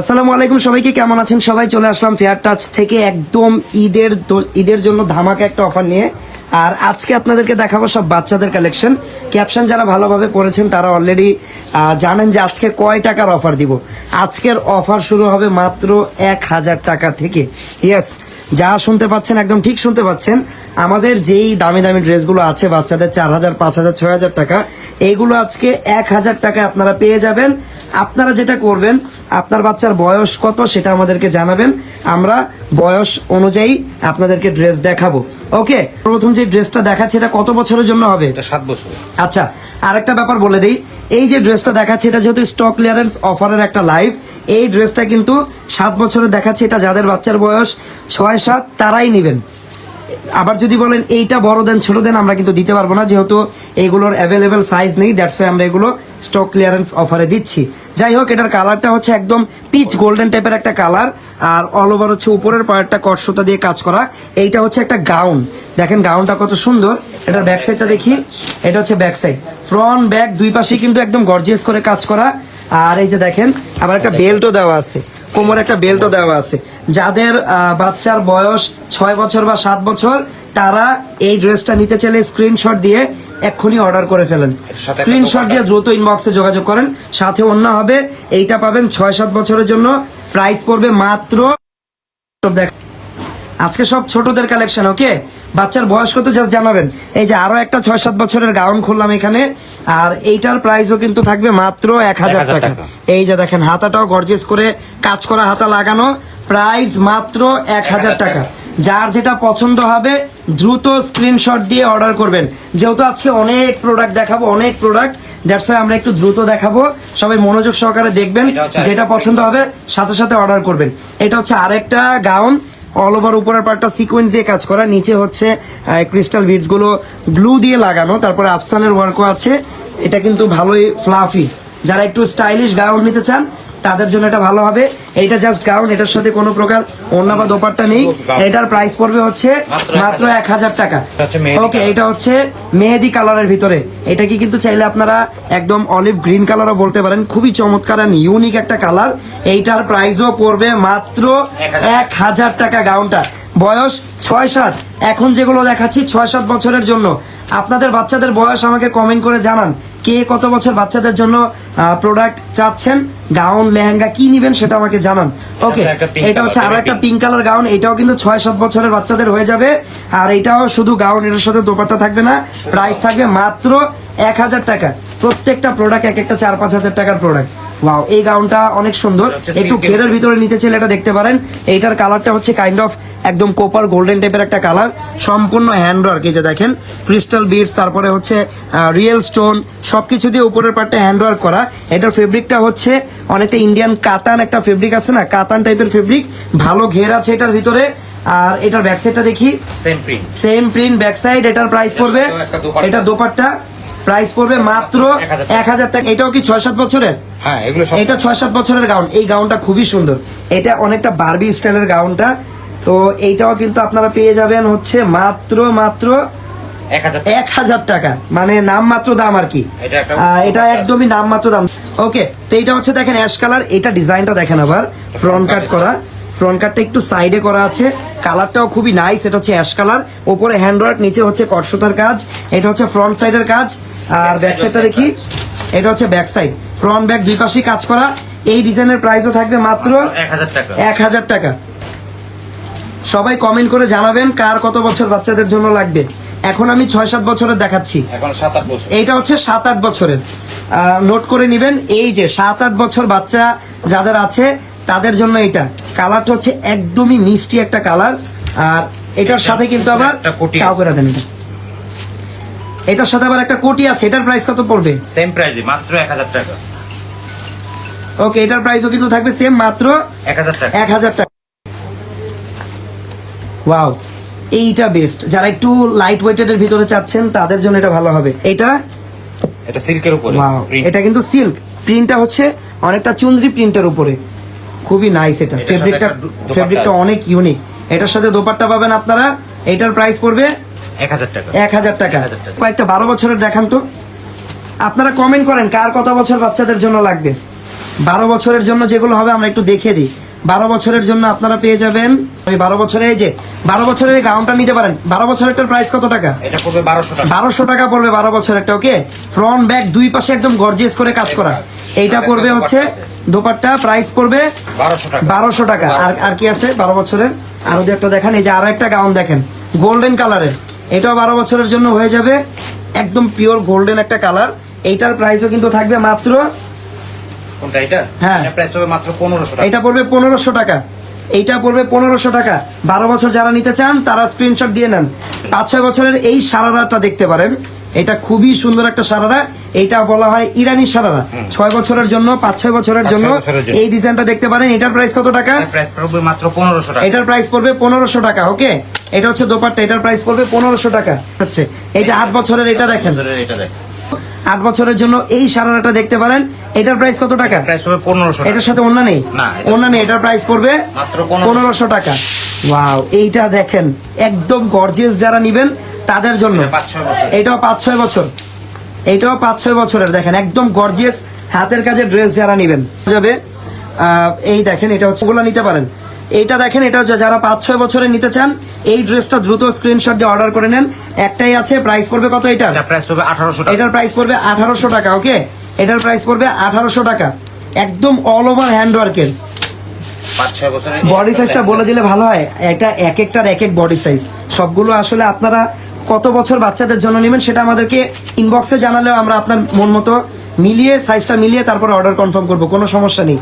আসসালামু আলাইকুম, সবাইকে কেমন আছেন? সবাই চলে আসলাম ফেয়ার টাচ থেকে একদম ঈদের ঈদের জন্য ধামাকা একটা অফার নিয়ে। আর আজকে আপনাদেরকে দেখাবো সব বাচ্চাদের কালেকশন ক্যাপশন যারা ভালোভাবে পড়েছেন, তারা অলরেডি জানেন যে আজকে কয় টাকার অফার দিব। আজকের অফার শুরু হবে মাত্র এক হাজার টাকা থেকে। ইয়েস যা শুনতে পাচ্ছেন, একদম ঠিক শুনতে পাচ্ছেন। আমাদের যেই দামি দামি ড্রেসগুলো আছে, বাচ্চাদের চার হাজার, পাঁচ হাজার, ছয় হাজার টাকা, এইগুলো আজকে এক হাজার টাকা আপনারা পেয়ে যাবেন। আপনারা যেটা করবেন আপনার বাচ্চার বয়স কত সেটা আমাদেরকে জানাবেন। আমরা বয়স অনুযায়ী আপনাদেরকে ড্রেস দেখাবো। ওকে? প্রথম যে ড্রেসটা দেখাচ্ছে এটা কত বছরের জন্য হবে? এটা সাত বছর। আচ্ছা আরেকটা ব্যাপার বলে দিই। এই যে ড্রেসটা দেখাচ্ছে এটা যেহেতু স্টক ক্লিয়ারেন্স অফারের একটা লাইভ এই ড্রেসটা কিন্তু সাত বছরের দেখাচ্ছে। এটা যাদের বাচ্চার বয়স ছয় সাত তারাই নেবেন। আবার যদি বলেন এইটা বড় দেন, ছোট দেন, আমরা কিন্তু দিতে পারব না, যেহেতু এইগুলোর অ্যাভেলেবেল সাইজ নেই দ্যাটস ওয়াই আমরা এগুলো স্টক ক্লিয়ারেন্স অফারে দিচ্ছি। যাই হোক, এটার কালারটা হচ্ছে একদম পিচ গোল্ডেন টাইপের একটা কালার আর অল ওভার হচ্ছে উপরের পার্টটা কটসুতা দিয়ে কাজ করা। এইটা হচ্ছে একটা গাউন দেখেন গাউনটা কত সুন্দর। এটার ব্যাক সাইডটা দেখি। এটা হচ্ছে ব্যাক সাইড ফ্রন্ট ব্যাক দুই পাশে কিন্তু একদম গর্জিয়াস করে কাজ করা। আর এই যে দেখেন আবার একটা বেল্টও দেওয়া আছে। কোমরে একটা বেল্টও দেওয়া আছে। যাদের বাচ্চার বয়স ছয় বছর বা সাত বছর তারা এই ড্রেসটা নিতে চাইলে স্ক্রিনশট দিয়ে এক্ষুনি অর্ডার করে ফেলেন। স্ক্রিনশট দিয়ে দ্রুত ইনবক্সে যোগাযোগ করেন। সাথে অন্য হবে এইটা পাবেন ছয় সাত বছরের জন্য। প্রাইস পড়বে মাত্র দেখ আজকে সব ছোটদের কালেকশন ওকে বাচ্চার বয়স কত জাস্ট জানাবেন। এই যে আরও একটা ছয় সাত বছরের গাউন খুললাম এখানে আর এইটার প্রাইসও কিন্তু থাকবে মাত্র এক হাজার টাকা। এই যে দেখেন হাতাটাও গর্জেস করে কাজ করা হাতা লাগানো প্রাইস মাত্র এক হাজার টাকা। যার যেটা পছন্দ হবে দ্রুত স্ক্রিনশট দিয়ে অর্ডার করবেন। যেহেতু আজকে অনেক প্রোডাক্ট দেখাবো অনেক প্রোডাক্ট দ্যাটস আমরা একটু দ্রুত দেখাবো। সবাই মনোযোগ সহকারে দেখবেন যেটা পছন্দ হবে সাথে সাথে অর্ডার করবেন। এটা হচ্ছে আরেকটা গাউন অল ওভার উপরের পার্টটা সিকোয়েন্স দিয়ে কাজ করা। নিচে হচ্ছে ক্রিস্টাল বিটসগুলো গ্লু দিয়ে লাগানো। তারপরে আফসানের ওয়ার্কও আছে। এটা কিন্তু ভালোই ফ্লাফি যারা একটু স্টাইলিশ গাউন নিতে চান তাদের জন্য এটা ভালো হবে। এটা জাস্ট গাউন এটার সাথে কোনো প্রকার অন্য বা দোপাট্টা নেই। এটার প্রাইস পড়বে হচ্ছে মাত্র এক হাজার। টাকা। ওকে এটা হচ্ছে মেহেদি কালারের ভিতরে। এটা কি কিন্তু চাইলে আপনারা একদম অলিভ গ্রিন কালারও বলতে পারেন। খুবই চমৎকার ইউনিক একটা কালার এইটার প্রাইসও পড়বে মাত্র এক হাজার। টাকা গাউনটা বয়স ছয় সাত। এখন যেগুলো দেখাচ্ছি ছয় সাত বছরের জন্য। আপনাদের বাচ্চাদের বয়স আমাকে কমেন্ট করে জানান। কে কত বছর বাচ্চাদের জন্য প্রোডাক্ট চাচ্ছেন গাউন লেহেঙ্গা কি নিবেন সেটা আমাকে জানান। ওকে এটা হচ্ছে আরও একটা পিঙ্ক কালার গাউন এটাও কিন্তু ছয় সাত বছরের বাচ্চাদের হয়ে যাবে। আর এটাও শুধু গাউন এটার সাথে দোপাট্টা থাকবে না প্রাইস থাকবে মাত্র এক হাজার টাকা। প্রত্যেকটা প্রোডাক্ট এক একটা চার পাঁচ হাজার টাকার প্রোডাক্ট ওয়াও এই গাউনটা অনেক সুন্দর। একটু ঘেরের ভিতরে নিতে চাইলে এটা দেখতে পারেন। এইটার কালারটা হচ্ছে কাইন্ড অফ একদম কোপার গোল্ডেন টাইপের একটা কালার সম্পূর্ণ হ্যান্ড ওয়ার্ক এই যে দেখেন। ক্রিস্টাল বিটস তারপরে হচ্ছে রিয়েল স্টোন সবকিছু দিয়ে উপরের পার্টটা হ্যান্ড ওয়ার্ক করা। এটার ফেব্রিকটা হচ্ছে অনেকটা ইন্ডিয়ান কাতান একটা ফেব্রিক আছে না? কাতান টাইপের ফেব্রিক ভালো ঘের আছে এটার ভিতরে। আর এটার ব্যাক সাইডটা দেখি। Same print same print back side এটার প্রাইস পড়বে। এটা। দোপাট্টা। প্রাইস পড়বে মাত্র এক হাজার টাকা। এটাও কি ছয় সাত বছরের? হ্যাঁ এটা ছয় সাত বছরের গাউন এই গাউনটা খুবই সুন্দর। এটা অনেকটা বারবি স্টাইলের গাউনটা তো এইটাও কিন্তু আপনারা পেয়ে যাবেন হচ্ছে মাত্র মাত্র এক হাজার টাকা। মানে নাম মাত্র দাম আর কি। এটা একদমই নাম মাত্র দাম। ওকে তো এইটা হচ্ছে দেখেন অ্যাশ কালার এটা ডিজাইনটা দেখেন আবার। ফ্রন্ট কাট করা। ফ্রন্ট কার্ডটা একটু সাইডে করা আছে। কালারটাও খুবই নাইস এটা হচ্ছে অ্যাশ কালার ওপরে হ্যান্ডওয়ার্ক নিচে হচ্ছে কটসুতার কাজ। এটা হচ্ছে ফ্রন্ট সাইডের কাজ। আর ব্যাক সাইডটা দেখি। এটা হচ্ছে ব্যাক সাইড ফ্রন্ট ব্যাক দুই পাশেই কাজ করা। এই ডিজাইনের প্রাইসও থাকবে মাত্র এক হাজার টাকা। সবাই কমেন্ট করে জানাবেন কার কত বছর বাচ্চাদের জন্য লাগবে। এখন আমি ছয় সাত বছরের দেখাচ্ছি। এইটা হচ্ছে সাত আট বছরের। নোট করে নেবেন এই যে সাত আট বছর বাচ্চা যাদের আছে তাদের জন্য এটা। কালারটা হচ্ছে একদমই মিষ্টি একটা কালার আর এটার সাথে কিন্তু আবার চাও করে দেন এটা। এটার সাথে আবার একটা কোটি আছে। এটার প্রাইস কত পড়বে? সেম প্রাইসে মাত্র এক হাজার টাকা। ওকে এটার প্রাইসও কিন্তু থাকবে সেম মাত্র এক হাজার টাকা। এক হাজার টাকা। ওয়াও এইটা বেস্ট যারা একটু লাইট ওয়েটেড এর ভিতরে চাচ্ছেন তাদের জন্য এটা ভালো হবে। এটা? এটা সিল্কের উপরে এটা কিন্তু সিল্ক প্রিন্টটা হচ্ছে অনেকটা চুনরি প্রিন্টের উপরে। খুবই নাইস এটা। ফেব্রিকটা ফেব্রিকটা অনেক ইউনিক এটার সাথে দোপাট্টা পাবেন আপনারা। এটার প্রাইস পড়বে এক হাজার টাকা। এক হাজার টাকা। কয়েকটা বারো বছরের দেখান তো। আপনারা কমেন্ট করেন কার কত বছর বাচ্চাদের জন্য লাগবে? বারো বছরের জন্য যেগুলো হবে আমরা একটু দেখে দিই। বারো বছরের জন্য আপনারা পেয়ে যাবেন ওই বারো বছরে এই যে বারো বছরের গাউনটা নিতে পারেন। বারো বছরেরটার প্রাইস কত টাকা? এটা পড়বে বারোশো টাকা। বারোশো টাকা পড়বে বারো বছর একটা ওকে ফ্রন্ট ব্যাক দুই পাশে একদম গর্জিয়াস করে কাজ করা। এইটা পড়বে হচ্ছে দোপাট্টা প্রাইস পড়বে বারোশো টাকা। আর আর কি আছে? বারো বছরের। আরও একটা দেখেন এই যে আরও একটা গাউন দেখেন গোল্ডেন কালারের এটাও বারো বছরের জন্য হয়ে যাবে। একদম পিওর গোল্ডেন একটা কালার এইটার প্রাইসও কিন্তু থাকবে মাত্র হ্যাঁ। এটা পড়বে পনেরোশো টাকা। এইটা পড়বে পনেরোশো টাকা। বারো বছর যারা নিতে চান তারা স্ক্রিনশট দিয়ে নেন। পাঁচ ছয় বছরের এই সারারাটা দেখতে পারেন। এটা খুবই সুন্দর একটা সারারা। এইটা বলা হয় ইরানি সারারা। ছয় বছরের জন্য পাঁচ ছয় বছরের জন্য এই ডিজাইনটা দেখতে পারেন। এটার প্রাইস কত টাকা? প্রাইস পড়বে মাত্র পনেরোশো টাকা। এটার প্রাইস পড়বে পনেরোশো টাকা ওকে এটা হচ্ছে দোপাট্টা এটার প্রাইস পড়বে পনেরোশো টাকা। হচ্ছে। এই যে আট বছরের এটা দেখেন। এটা আট বছরের জন্য এই সারারাটা দেখতে পারেন। এটার প্রাইস কত টাকা? প্রাইস পড়বে পনেরোশো এটার সাথে অন্য নেই? অন্য নেই এটার প্রাইস পড়বে মাত্র পনেরোশো। টাকা। ওয়াও এইটা দেখেন। একদম গর্জিয়াস যারা নিবেন তাদের জন্য। এটাও পাঁচ ছয় বছর। এটাও পাঁচ ছয় বছরের দেখেন একদম গর্জিয়াস হাতের কাজের ড্রেস যারা নিবেন। যাবে এই দেখেন এটা হচ্ছে ওগুলো নিতে পারেন। এইটা দেখেন এটা হচ্ছে যারা পাঁচ ছয় বছরে নিতে চান এই ড্রেসটা দ্রুত স্ক্রিনশট দিয়ে অর্ডার করে নেন। একটাই আছে প্রাইস পড়বে কত এটা প্রাইস পড়বে আঠারোশো এটার প্রাইস পড়বে আঠারোশো টাকা ওকে এটার প্রাইস পড়বে আঠারোশো টাকা। একদম অল ওভার হ্যান্ড ওয়ার্কের পাঁচ ছয় বছরের বডি সাইজটা বলে দিলে ভালো হয়। এটা এক একটার এক এক বডি সাইজ সবগুলো আসলে আপনারা কত বছর বাচ্চাদের জন্য নেবেন সেটা আমাদেরকে ইনবক্সে জানালেও আমরা আপনার মন মতো মিলিয়ে সাইজটা মিলিয়ে তারপরে অর্ডার কনফার্ম করব কোনো সমস্যা নেই।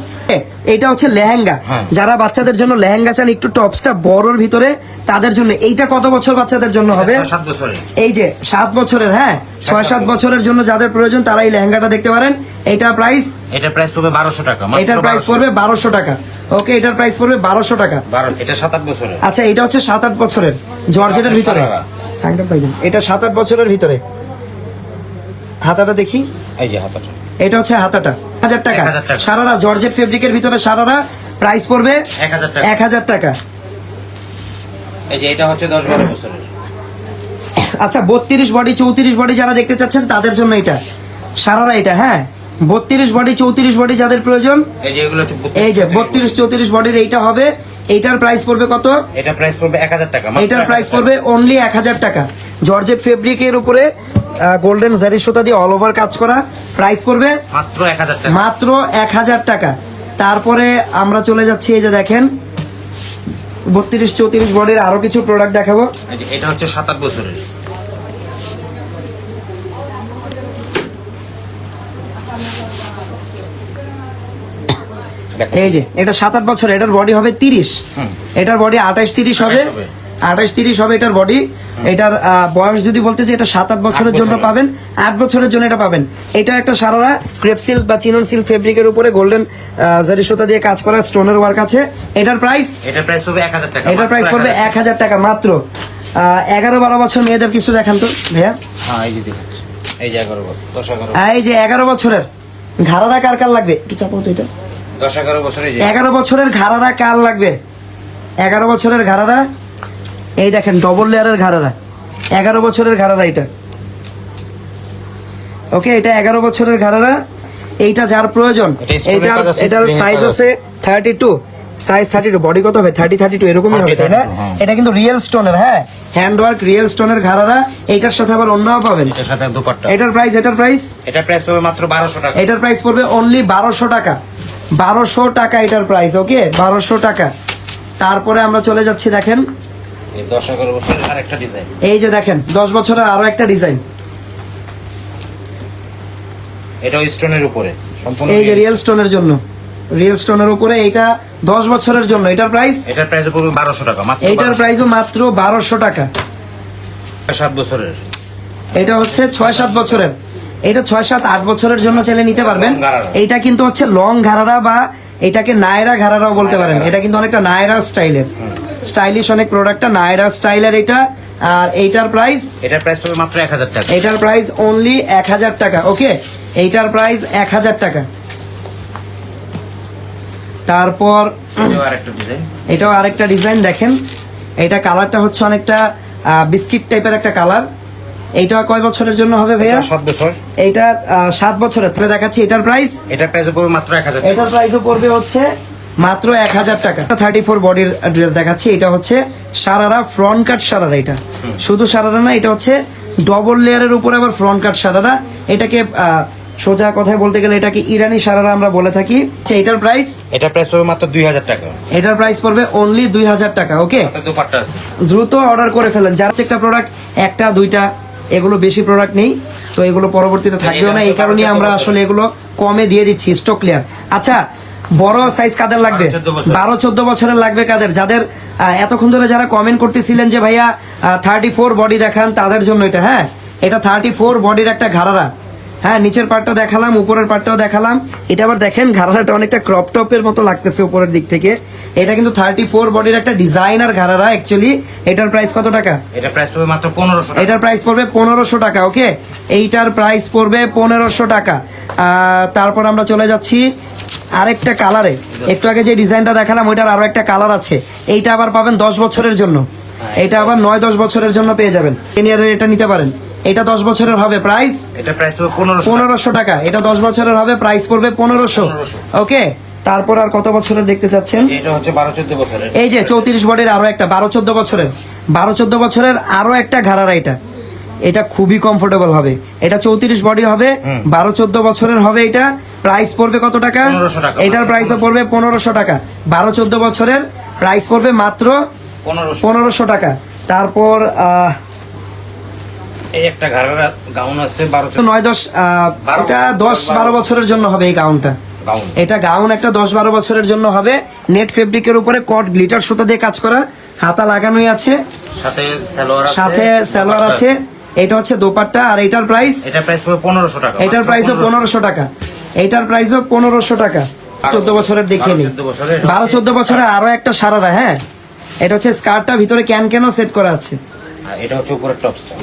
এটা হচ্ছে লেহেঙ্গা। হ্যাঁ। যারা বাচ্চাদের জন্য লেহেঙ্গা চান একটু টপসটা বড়র ভিতরে তাদের জন্য এইটা কত বছর বাচ্চাদের জন্য হবে? এই যে সাত বছরের হ্যাঁ? ছয় সাত বছরের জন্য যাদের প্রয়োজন তারা এই লেহেঙ্গাটা দেখতে পারেন। এটা প্রাইস এটার প্রাইস পড়বে বারোশো টাকা এটার প্রাইস 1200 পড়বে বারোশো টাকা। ওকে এটার প্রাইস পড়বে বারোশো টাকা। এটা সাত আট বছরের। আচ্ছা এটা হচ্ছে সাত আট বছরের জর্জেটের ভিতরে। সারারা। পাইবেন এটা সাত আট বছরের ভিতরে। হাতাটা দেখি। এই যে হাতাটা। এটা হচ্ছে হাতাটা। হাজার টাকা। সারারা জর্জেট ফেব্রিকের ভিতরে সারারা প্রাইস পড়বে 1000 টাকা। এক হাজার টাকা। এই যে এটা হচ্ছে দশ বারো বছরের। আচ্ছা বত্রিশ বডি চৌত্রিশ বডি যারা দেখতে চাচ্ছেন তাদের জন্য এটা। সারারা এটা হ্যাঁ? বত্রিশ বডি চৌত্রিশ বডি যাদের প্রয়োজন? এই যে বত্রিশ চৌত্রিশ বডির এইটা হবে। এইটার প্রাইস পড়বে কত? এটা প্রাইস পড়বে এক হাজার টাকা। এটার প্রাইস পড়বে অনলি এক হাজার টাকা। জর্জেট ফেব্রিকের উপরে গোল্ডেন জারি সুতা দিয়ে অল ওভার কাজ করা প্রাইস পড়বে মাত্র এক হাজার টাকা। মাত্র এক হাজার টাকা। তারপরে আমরা চলে যাচ্ছি এই যে দেখেন বত্রিশ চৌত্রিশ বডির আরও কিছু প্রোডাক্ট দেখাবো। এটা হচ্ছে সাত আট বছরের। এই যে এটা সাত আট বছর এটার বডি হবে তিরিশ। এটার বডি তিরিশ হবে। হবে। আঠাশ তিরিশ হবে এটার বডি এটার বয়স যদি বলতে যে এটা সাত আট বছরের জন্য পাবেন। আট বছরের জন্য এটা পাবেন। এটা একটা সারারা ক্রেপ সিল্ক বা চিনন সিল্ক ফেব্রিকের উপরে গোল্ডেন জারি সুতা দিয়ে কাজ করা স্টোনের ওয়ার্ক আছে। এটার প্রাইস এটার প্রাইস পড়বে এক হাজার টাকা। এটার মাত্র প্রাইস পড়বে এক হাজার টাকা মাত্র। এগারো বারো বছর মেয়েদের কিছু দেখান তো ভাইয়া। হ্যাঁ এই যে এগারো বছরের। ঘাড়ারা কার কার লাগবে? একটু চাপাও তো এটা। দশ এগারো বছর এগারো বছরের ঘাড়ারা কার লাগবে? এগারো বছরের ঘাড়ারা? এই দেখেন ডবল লেয়ারের ঘাড়ারা। এগারো বছরের ঘাড়ারা এটা। ওকে এটা এগারো বছরের ঘাড়ারা। এইটা যার প্রয়োজন? এটা এটার সাইজ আছে thirty two size thirty two body কত হবে? থার্টি থার্টি টু এরকমই হবে তাই না? 32, হ্যাঁ। এটা কিন্তু রিয়েল স্টোনের হ্যাঁ? হ্যান্ড ওয়ার্ক রিয়েল স্টোনের ঘাড়ারা। এইটার সাথে আবার অন্যও পাবেন। এটার সাথে দুপাট্টা। এটার প্রাইস এটার প্রাইস এটার প্রাইস পড়বে মাত্র বারোশো টাকা। এটার প্রাইস পড়বে অনলি বারোশো টাকা। বারোশো টাকা এটার প্রাইস ওকে বারোশো টাকা। তারপরে আমরা চলে যাচ্ছি দেখেন। এই যে দেখেন দশ বছরের আরও একটা ডিজাইন এটাও স্টোনের উপরে এই যে রিয়েল স্টোনের জন্য। রিয়েল স্টোনের উপরে এইটা দশ বছরের জন্য। এটার প্রাইস এটার প্রাইস পড়বে বারোশো টাকা 1200 প্রাইসও মাত্র বারোশো টাকা। সাত বছরের। এটা হচ্ছে ছয় সাত বছরের। এটা ছয় সাত আট বছরের জন্য চাইলে নিতে পারবেন। এইটা কিন্তু হচ্ছে লং ঘাড়ারা বা এটাকে নায়রা ঘাড়ারাও বলতে পারেন। এটা কিন্তু অনেকটা নায়রা স্টাইলের। স্টাইলিশ অনেক প্রোডাক্টটা নায়রা স্টাইলের এটা। আর এইটার প্রাইস এটার প্রাইস পড়বে মাত্র এক হাজার টাকা। এটার প্রাইস অনলি এক হাজার টাকা ওকে এইটার প্রাইস এক হাজার টাকা। তারপর এটাও আর ডিজাইন এটাও আরেকটা ডিজাইন দেখেন। এটা কালারটা হচ্ছে অনেকটা বিস্কিট টাইপের একটা কালার এইটা কয় বছরের জন্য হবে ভাইয়া? সাত বছর। এইটা সাত বছরের। তাহলে দেখাচ্ছি এটার প্রাইস এটা প্রাইস পড়বে মাত্র এক হাজার এটার প্রাইসও পড়বে হচ্ছে মাত্র এক হাজার টাকা। থার্টি ফোর বডির ড্রেস দেখাচ্ছি এটা হচ্ছে সারারা ফ্রন্ট কাট সারারা এটা। শুধু সারারা না এটা হচ্ছে ডবল লেয়ারের উপরে আবার ফ্রন্ট কাট সারারা। এটাকে সোজা কথায় বলতে গেলে এটাকে ইরানি সারারা আমরা বলে থাকি। আচ্ছা, এটার প্রাইস এটা প্রাইস পড়বে মাত্র দুই হাজার টাকা। এটার প্রাইস পড়বে অনলি দুই হাজার টাকা ওকে দ্রুত অর্ডার করে ফেলেন। যার একটা প্রোডাক্ট একটা দুইটা এগুলো বেশি প্রোডাক্ট নেই তো এগুলো পরবর্তীতে থাকবেও না। এই কারণে আমরা আসলে এগুলো কমে দিয়ে দিচ্ছি স্টক ক্লিয়ার আচ্ছা বড় সাইজ কাদের লাগবে? 12 14 বছর। বারো চোদ্দ বছরের লাগবে কাদের? যাদের এতক্ষণ ধরে যারা কমেন্ট করতেছিলেন যে ভাইয়া থার্টি ফোর বডি দেখান তাদের জন্য এটা হ্যাঁ? এটা থার্টি ফোর বডির একটা ঘাড়ারা। হ্যাঁ নিচের পার্টটা দেখালাম উপরের পার্টটাও দেখালাম। এটা আবার দেখেন ঘাড়ারাটা অনেকটা ক্রপ টপের মতো লাগতেছে উপরের দিক থেকে। এটা কিন্তু থার্টি ফোর বডির একটা ডিজাইনার ঘাড়ারা অ্যাকচুয়ালি এটার প্রাইস কত টাকা? এটা প্রাইস পড়বে মাত্র পনেরোশো এটার প্রাইস পড়বে পনেরোশো টাকা ওকে এইটার প্রাইস পড়বে পনেরোশো টাকা। তারপর আমরা চলে যাচ্ছি আরেকটা কালারে একটু আগে যে ডিজাইনটা দেখালাম ওইটার আরও একটা কালার আছে। এইটা আবার পাবেন দশ বছরের জন্য। এটা আবার নয় দশ বছরের জন্য পেয়ে যাবেন। সিনিয়রের এটা নিতে পারেন। এটা দশ বছরের হবে প্রাইস এটা প্রাইস পড়বে পনেরোশো পনেরোশো টাকা। এটা দশ বছরের হবে প্রাইস পড়বে পনেরোশো। ওকে? তারপর আর কত বছরের দেখতে চাচ্ছেন? এটা হচ্ছে বারো চোদ্দ বছরের। এই যে চৌত্রিশ বডির আরও একটা বারো চোদ্দ বছরের। বারো চোদ্দ বছরের আরও একটা ঘাড়ারা এটা। এটা খুবই কমফোর্টেবল হবে। এটা চৌত্রিশ বডি হবে বারো চোদ্দ বছরের হবে এটা। প্রাইস পড়বে কত টাকা? এটার প্রাইসও পড়বে পনেরোশো টাকা। বারো চোদ্দ বছরের প্রাইস পড়বে মাত্র পনেরোশো। পনেরোশো টাকা। তারপর আহ, এই একটা ঘাড়ার গাউন আছে বারো নয় দশ এটা দশ বারো। বছরের জন্য হবে এই গাউনটা এটা গাউন একটা দশ বারো বছরের জন্য হবে। নেট ফেব্রিকের উপরে কট গ্লিটার সুতা দিয়ে কাজ করা। হাতা লাগানোই আছে। সাথে সালোয়ার আছে। সাথে সালোয়ার আছে। এটা হচ্ছে দোপাট্টা আর এটার প্রাইস পনেরোশো টাকা। এটার প্রাইসও পনেরোশো। টাকা। এটার প্রাইসও পনেরোশো টাকা। চোদ্দ বছরের দেখে নিই। 12 বছরের। বারো চোদ্দ বছরের আরও একটা সারারা হ্যাঁ? এটা হচ্ছে স্কার্টটা ভিতরে ক্যান ক্যানও সেট করা আছে। এটা হচ্ছে উপরের টপসটা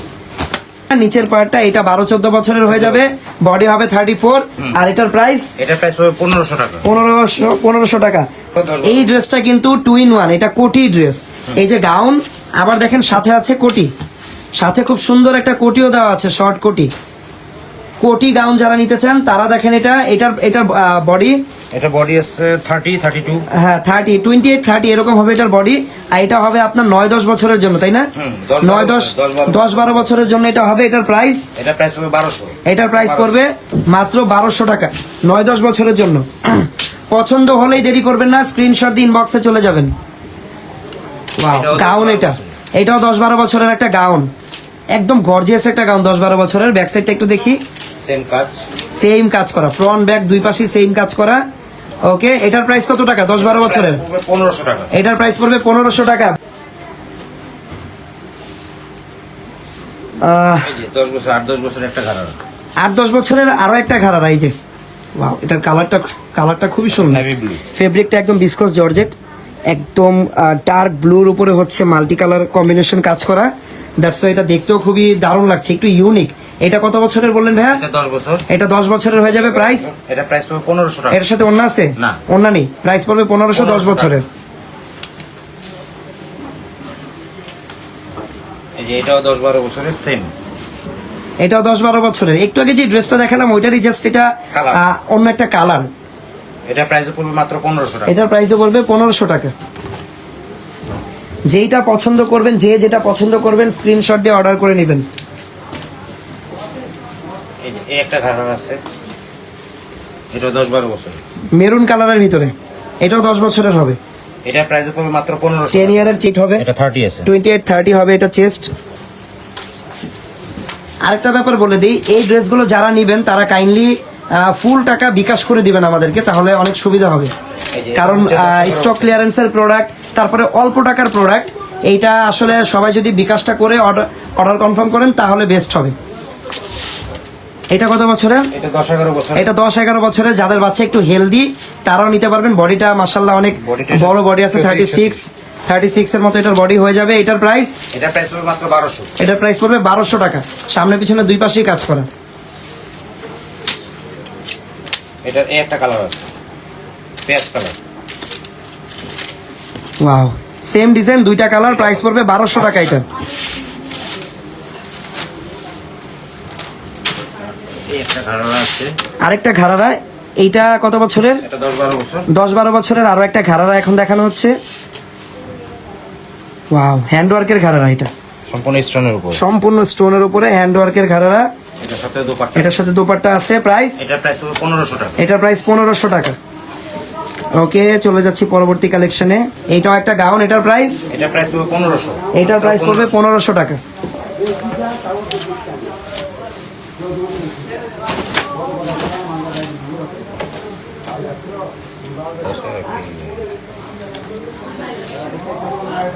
নিচের পার্টটা এটা বারো চোদ্দ বছরের হয়ে যাবে। বডি হবে থার্টি ফোর আর এটার প্রাইস এটার প্রাইস পড়বে পনেরোশো টাকা। পনেরোশো পনেরোশো টাকা। এই ড্রেসটা কিন্তু টু ইন ওয়ান এটা কোটি ড্রেস এই যে গাউন আবার দেখেন সাথে আছে কোটি। সাথে খুব সুন্দর একটা কোটিও দেওয়া আছে শর্ট কোটি। কোটি গাউন যারা নিতে চান তারা দেখেন এটা এটার এটার বডি এটা বডি আছে থার্টি থার্টি টু হ্যাঁ থার্টি টোয়েন্টি এইট থার্টি এরকম হবে এটার বডি আর এটা হবে আপনার নয় দশ বছরের জন্য তাই না? হুম, দশ নয় বারো দশ বছর, দশ বারো। দশ বারো বছরের জন্য এটা হবে এটার প্রাইস এটা প্রাইস পড়বে বারোশো। এটার প্রাইস পড়বে মাত্র বারোশো টাকা নয় দশ বছরের জন্য। পছন্দ হলেই দেরি করবেন না স্ক্রিনশট দিয়ে ইনবক্সে চলে যাবেন। দশ গাউন এটা। এটাও দশ বারো বছরের একটা গাউন একদম গর্জিয়াস একটা গাউন দশ বারো বছরের। ব্যাক সাইডটা একটু দেখি। সেম কাজ? সেম কাজ করা। ফ্রন্ট ব্যাক দুই পাশে সেম কাজ করা। ওকে এটার প্রাইস কত টাকা? দশ বারো বছরের? পনেরোশো টাকা। এটার প্রাইস পড়বে পনেরোশো টাকা। দশ বছর আট দশ বছর একটা ঘাড়া আট দশ বছরের আরও একটা ঘাড়া এই যে। ওয়াও এটার কালারটা কালারটা খুবই সুন্দর। ফেব্রিকটা একদম বিস্কস জর্জেট একদম ডার্ক ব্লুর উপরে হচ্ছে মাল্টি কালার কম্বিনেশন কাজ করা। দ্যাটস এটা দেখতেও খুবই দারুণ লাগছে একটু ইউনিক এটা কত বছরের বললেন ভাইয়া? এটা দশ বছর। এটা দশ বছরের হয়ে যাবে প্রাইস এটা প্রাইস পড়বে টাকা। এটার সাথে অন্য আছে? না। অন্য নেই। প্রাইস পড়বে বছরের। এই যে এটাও বছরের সেম এটাও দশ বারো বছরের। একটু আগে যে ড্রেসটা দেখালাম ওইটারই জাস্ট এটা অন্য একটা কালার এটা প্রাইস পড়বে মাত্র পনেরোশো টাকা। এটার প্রাইসও পড়বে পনেরোশো টাকা। যেইটা পছন্দ করবেন যে যেটা পছন্দ করবেন স্ক্রিনশট দিয়ে অর্ডার করে নেবেন। একটা আছে। এটা বছর। মেরুন কালারের ভিতরে। এটাও দশ বছরের হবে। এটা প্রাইস পড়বে মাত্র পনেরোশো টেন ইয়ারের চিট হবে। এটা থার্টি আছে। টোয়েন্টি এইট থার্টি হবে এটা চেস্ট আরেকটা ব্যাপার বলে দিই এই ড্রেসগুলো যারা নিবেন তারা কাইন্ডলি ফুল টাকা বিকাশ করে দিবেন আমাদেরকে তাহলে অনেক সুবিধা হবে। কারণ স্টক ক্লিয়ারেন্সের প্রোডাক্ট তারপরে অল্প টাকার প্রোডাক্ট এইটা আসলে সবাই যদি বিকাশটা করে অর্ডার অর্ডার কনফার্ম করেন তাহলে বেস্ট হবে। এটা কত বছরের? এটা দশ এগারো বছর। এটা দশ এগারো বছরের। যাদের বাচ্চা একটু হেলদি তারাও নিতে পারবেন। বডিটা মার্শাল্লাহ অনেক বড় বডি আছে থার্টি সিক্স থার্টি সিক্স এর মতো এটার বডি হয়ে যাবে। এটার প্রাইস এটা প্রাইস পড়বে মাত্র বারোশো। এটার প্রাইস পড়বে বারোশো টাকা। সামনে পিছনে দুই পাশেই কাজ করা। এটার একটা কালার আছে। পেঁয়াজ কালার ওয়াও সেম ডিজাইন দুইটা কালার প্রাইস পড়বে বারোশো টাকা এটা। আরেকটা ঘাড়ারা এইটা কত বছরের? দশ বারো বছরের আরও একটা ঘাড়ারা এখন দেখানো হচ্ছে। ওয়াও হ্যান্ডওয়ার্কের ঘাড়ারা এটা। সম্পূর্ণ স্টোনের উপর। সম্পূর্ণ স্টোনের উপরে হ্যান্ডওয়ার্কের ঘাড়ারা। এটার সাথে দোপাট্টা। এটার সাথে দোপাট্টা আছে প্রাইস এটার প্রাইস পনেরোশো টাকা। এটার প্রাইস পনেরোশো টাকা। ওকে চলে যাচ্ছি পরবর্তী কালেকশনে এইটাও একটা গাউন এটার প্রাইস এটার প্রাইস পড়বে পনেরোশো। এটার প্রাইস পড়বে পনেরোশো। টাকা।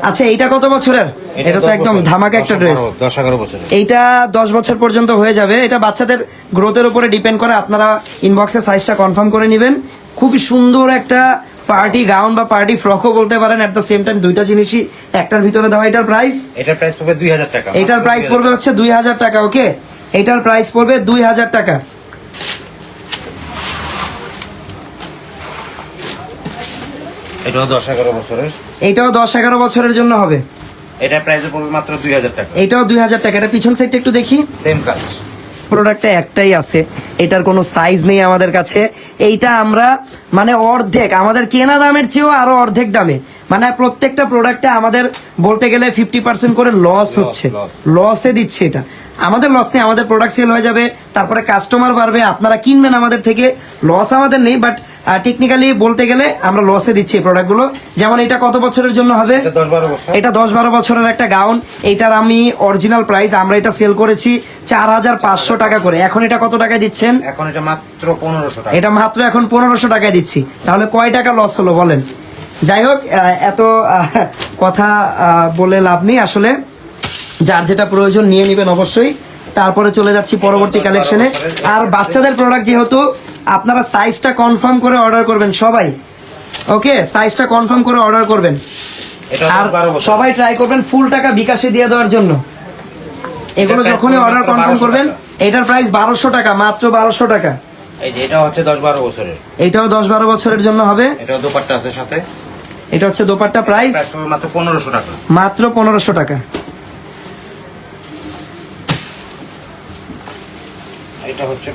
আচ্ছা এইটা কত বছরের? এটা তো একদম ধামাকা একটা ড্রেস দশ এগারো বছর এইটা দশ বছর পর্যন্ত হয়ে যাবে। এটা বাচ্চাদের গ্রোথের উপরে ডিপেন্ড করে। আপনারা ইনবক্সে সাইজটা কনফার্ম করে নেবেন। খুবই সুন্দর একটা পার্টি গাউন বা পার্টি ফ্রকও বলতে পারেন এট দ্য সেম টাইম দুইটা জিনিসই একটার ভিতরে দেওয়া এটার প্রাইস এটার প্রাইস পড়বে দুই হাজার টাকা। এটার প্রাইস পড়বে হচ্ছে দুই হাজার টাকা ওকে এটার প্রাইস পড়বে দুই হাজার টাকা। এটাও দশ এগারো বছরের। এটাও দশ এগারো বছরের জন্য হবে। এটার প্রাইস পড়বে মাত্র দুই হাজার টাকা। এটাও দুই হাজার টাকা। এটা পিছন সাইডটা একটু দেখি। সেম কাজ প্রোডাক্টটা একটাই আছে। এটার কোনো সাইজ নেই আমাদের কাছে। এইটা আমরা মানে অর্ধেক আমাদের কেনা দামের চেয়েও আরও অর্ধেক দামে। মানে প্রত্যেকটা প্রোডাক্টে আমাদের বলতে গেলে ফিফটি পার্সেন্ট করে লস হচ্ছে। লসে দিচ্ছে এটা। আমাদের লস নেই আমাদের প্রোডাক্ট সেল হয়ে যাবে তারপরে কাস্টমার বাড়বে আপনারা কিনবেন আমাদের থেকে। লস আমাদের নেই বাট টেকনিক্যালি বলতে গেলে আমরা লসে দিচ্ছি এই প্রোডাক্টগুলো যেমন এটা কত বছরের জন্য হবে? এটা দশ বারো বছরের একটা গাউন এটার আমি অরিজিনাল প্রাইস আমরা এটা সেল করেছি চার হাজার পাঁচশো টাকা করে। এখন এটা কত টাকায় দিচ্ছেন? এখন এটা মাত্র পনেরোশো টাকা। এটা মাত্র এখন পনেরোশো টাকায় দিচ্ছি। তাহলে কয় টাকা লস হলো বলেন? যাই হোক এত কথা বলে লাভ নেই আসলে। যার যেটা প্রয়োজন নিয়ে নেবেন অবশ্যই। তারপরে চলে যাচ্ছি পরবর্তী কালেকশনে আর বাচ্চাদের প্রোডাক্ট যেহেতু আপনারা সাইজটা কনফার্ম করে অর্ডার করবেন সবাই। ওকে সাইজটা কনফার্ম করে অর্ডার করবেন। আর সবাই ট্রাই করবেন ফুল টাকা বিকাশে দিয়ে দেওয়ার জন্য। এগুলো যখনই অর্ডার কনফার্ম করবেন এটার প্রাইস বারোশো টাকা মাত্র বারোশো টাকা। এই যে এটা হচ্ছে দশ বারো বছরের। এটাও দশ বারো বছরের জন্য হবে। এটাও দোপাট্টা আছে সাথে। এটা হচ্ছে দোপাট্টা প্রাইস মাত্র পনেরোশো টাকা। মাত্র পনেরোশো টাকা। এটা হচ্ছে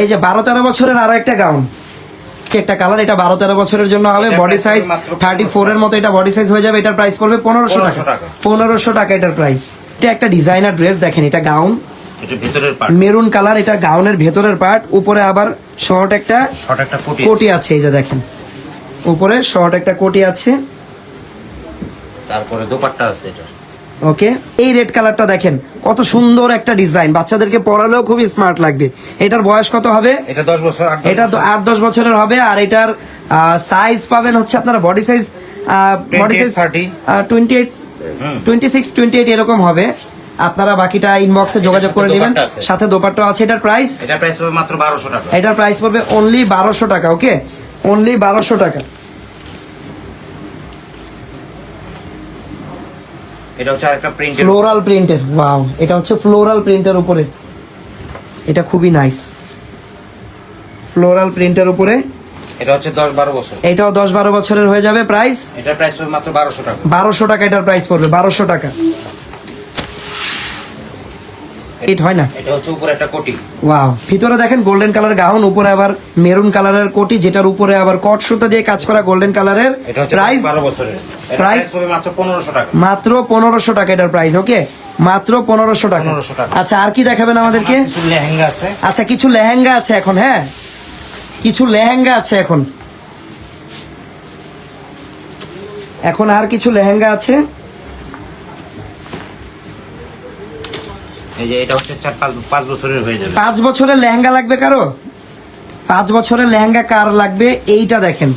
এই যে বারো তেরো বছরের আরও একটা গাউন। একটা কালার এটা বারো তেরো বছরের জন্য হবে। বডি সাইজ থার্টি ফোর এর মতো এটা বডি সাইজ হয়ে যাবে। এটার প্রাইস পড়বে পনেরোশো টাকা। পনেরোশো টাকা এটার প্রাইস এটা একটা ডিজাইনার ড্রেস দেখেন এটা গাউন এটা ভিতরের পার্ট মেরুন কালার এটা গাউনের ভেতরের পার্ট উপরে আবার শর্ট একটা কোটি কোটি আছে এই যে দেখেন। উপরে শর্ট একটা কোটি আছে। তারপরে দোপাট্টা আছে এটা ওকে এই রেড কালারটা দেখেন কত সুন্দর একটা ডিজাইন বাচ্চাদেরকে পড়ালেও খুবই স্মার্ট লাগবে। এটার বয়স কত হবে? এটা দশ বছর এটা তো। আট দশ বছরের হবে আর এটার সাইজ পাবেন হচ্ছে আপনারা body size body size 30 twenty eight twenty six twenty eight এরকম হবে। আপনারা বাকিটা ইনবক্সে যোগাযোগ করে নেবেন। সাথে দোপাট্টা আছে এটার প্রাইস এটা প্রাইস পড়বে মাত্র বারোশো টাকা। এটার প্রাইস পড়বে অনলি বারোশো টাকা ওকে অনলি বারোশো টাকা। এটা হচ্ছে আরেকটা প্রিন্ট ফ্লোরাল প্রিন্টের ওয়াও এটা হচ্ছে ফ্লোরাল প্রিন্টের উপরে। এটা খুবই নাইস ফ্লোরাল প্রিন্টের উপরে। এটা হচ্ছে দশ বারো বছর। এটাও দশ বারো বছরের হয়ে যাবে প্রাইস এটা প্রাইস পড়বে মাত্র বারোশো টাকা। বারোশো টাকা এটার প্রাইস পড়বে বারোশো টাকা। এইট হয় না? এটা হচ্ছে উপরে একটা কোটি। ওয়াও ভিতরে দেখেন গোল্ডেন কালার গাউন উপরে আবার মেরুন কালারের কোটি যেটার উপরে আবার কট সুতা দিয়ে কাজ করা গোল্ডেন কালারের প্রাইস বারো বছরের। প্রাইস মাত্র পনেরোশো টাকা। মাত্র পনেরোশো টাকা এটার প্রাইস ওকে মাত্র পনেরোশো টাকা। 1500 টাকা। আচ্ছা আর কি দেখাবেন আমাদেরকে? কিছু লেহেঙ্গা আছে। আচ্ছা কিছু লেহেঙ্গা আছে এখন হ্যাঁ? কিছু লেহেঙ্গা আছে এখন। এখন আর কিছু লেহেঙ্গা আছে? এই যে এটা হচ্ছে চার পাঁচ বছরের হয়ে যাবে। পাঁচ বছরের লেহেঙ্গা লাগবে কারও? পাঁচ বছরের লেহেঙ্গা কার লাগবে? এইটা দেখেন।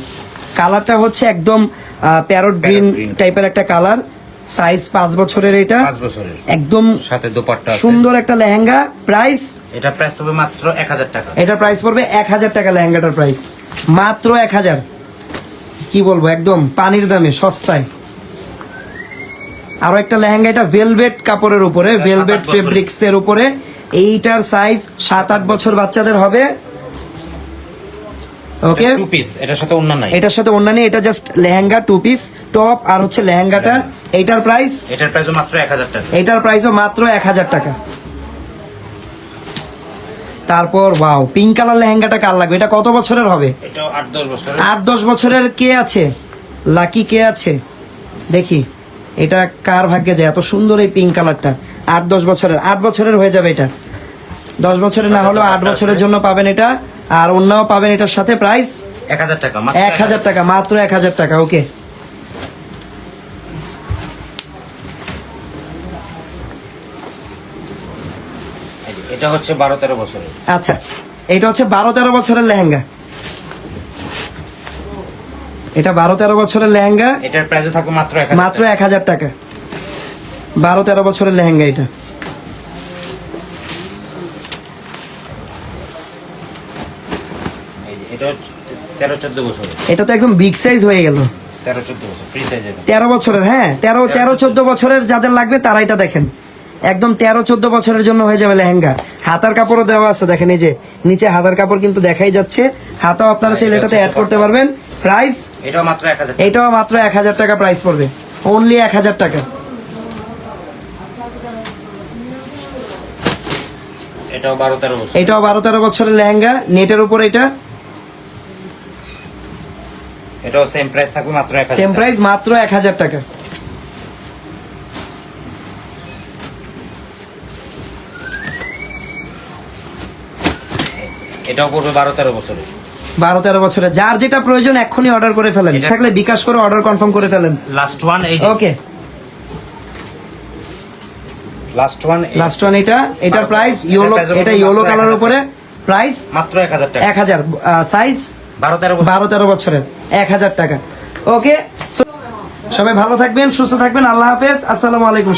কালারটা হচ্ছে একদম প্যারট গ্রিন টাইপের একটা কালার। সাইজ পাঁচ বছরের এটা। একদম সাথে দোপাট্টা সুন্দর একটা লেহেঙ্গা। প্রাইস? এটা প্রাইস পড়বে মাত্র এক হাজার টাকা। এটার প্রাইস পড়বে এক হাজার টাকা লেহেঙ্গাটার প্রাইস। মাত্র এক হাজার। কি বলব একদম পানির দামে সস্তায়। আরও একটা লেহেঙ্গা এটা ভেলভেট কাপড়ের উপরে ভেলভেট ফেব্রিক্স এর উপরে। এইটার সাইজ সাত আট বছর বাচ্চাদের হবে। ওকে টু পিস এটার সাথে অন্য নাই। এটার সাথে অন্যান্য এটা just lehenga two piece top আর হচ্ছে লেহেঙ্গাটা। এইটার প্রাইস এটার প্রাইস মাত্র এক হাজার টাকা। এটার প্রাইসও মাত্র এক হাজার টাকা। তারপর ওয়াও পিঙ্ক কালার লেহেঙ্গাটা কার লাগবে? এটা কত বছরের হবে? এটাও আট দশ বছর আট দশ বছরের কে আছে? লাকি কে আছে? দেখি। এটা কার ভাগ্যে যায়? এত সুন্দর এই পিঙ্ক কালারটা আট দশ বছরের। আট বছরের হয়ে যাবে এটা। দশ বছরের না হলেও আট বছরের জন্য পাবেন এটা। আর অন্যও পাবেন এটার সাথে প্রাইস এক হাজার টাকা এক হাজার টাকা মাত্র এক হাজার টাকা ওকে এটা হচ্ছে বারো তেরো বছরের। আচ্ছা এটা হচ্ছে বারো তেরো বছরের লেহেঙ্গা। এটা বারো তেরো বছরের লেহেঙ্গা। এটার প্রাইসও থাকবে মাত্র মাত্র এক হাজার টাকা। বারো তেরো বছরের লেহেঙ্গা এটা। এটা তো একদম বিগ সাইজ হয়ে গেল। তেরো বছরের হ্যাঁ তেরো তেরো চোদ্দ বছরের যাদের লাগবে তারা এটা দেখেন। একদম তেরো চোদ্দ বছরের জন্য হয়ে যাবে লেহেঙ্গা। হাতার কাপড়ও দেওয়া আছে দেখেন এই যে নিচে হাতার কাপড় কিন্তু দেখাই যাচ্ছে। হাতাও আপনারা চাইলে এটাতে অ্যাড করতে পারবেন। প্রাইস এটাও মাত্র এক হাজার এটাও মাত্র এক হাজার টাকা প্রাইস পড়বে। অনলি এক হাজার টাকা। এটাও বারো তেরো বছর। এটাও বারো তেরো বছরের লেহেঙ্গা নেটের উপর এটা। এটাও সেম প্রাইস থাকবে মাত্র এক হাজার সেম প্রাইস মাত্র এক হাজার টাকা। এটাও পড়বে বারো তেরো বছরের। বারো তেরো বছরে যার যেটা প্রয়োজন এক্ষুনি অর্ডার করে ফেলেন। থাকলে বিকাশ করে অর্ডার কনফার্ম করে ফেলেন। লাস্ট ওয়ান এই okay last one last one এটা। এটার প্রাইস ইয়েলো এটা ইয়েলো কালার উপরে। প্রাইস মাত্র এক হাজার টাকা। এক হাজার সাইজ বারো তেরো বছর। বারো তেরো বছরের। এক হাজার টাকা। ওকে সবাই ভালো থাকবেন সুস্থ থাকবেন। আল্লাহ হাফেজ। আসসালামু আলাইকুম।